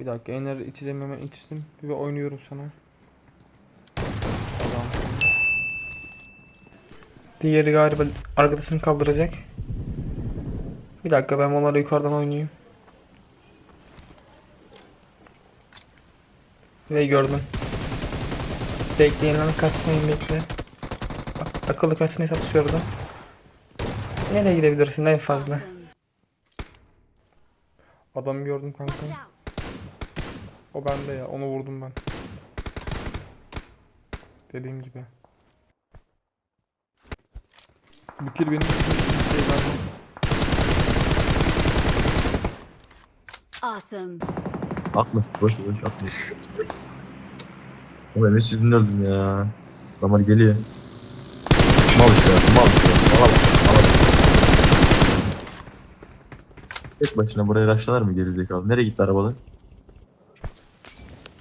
Bir dakika ener içeceğim hemen içtim ve oynuyorum sana. Adam. Diğeri galiba arkadaşını kaldıracak. Bir dakika ben onları yukarıdan oynayayım. Ve gördüm. Bekleyin lan kaçmayın bekle. Bak, akıllı kaçmayı satışıyordu. Nereye gidebilirsin en fazla? Adamı gördüm kanka. O bende ya. Onu vurdum ben. Dediğim gibi. Bu kill benim için şey bende. Awesome. Atmış boş boş atmış. Ama Enes yüzünden öldüm ya. Adamlar geliyor. Mal işte mal işte. Mal mal. Tek başına buraya raşlanır mı gerizekalı? Nereye gitti arabalar?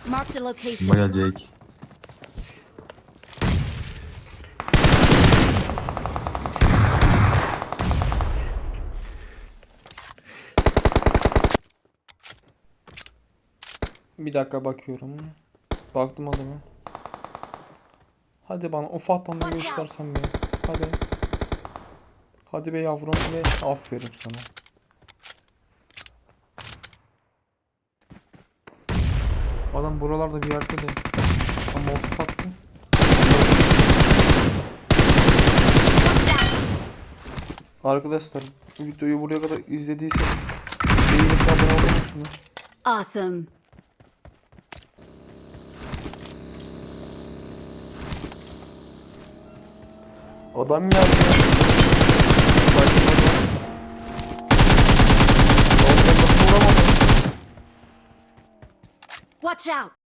Marked a Kime location. gelecek? Bir dakika bakıyorum. Baktım adama. Hadi bana ufaktan bir göstersen be. Hadi. Hadi be yavrum ve aferin sana. Adam buralarda bir yerde de. Ama o attı. Arkadaşlar bu videoyu buraya kadar izlediyseniz beğenip abone olur musunuz? Awesome. Adam geldi. Watch out.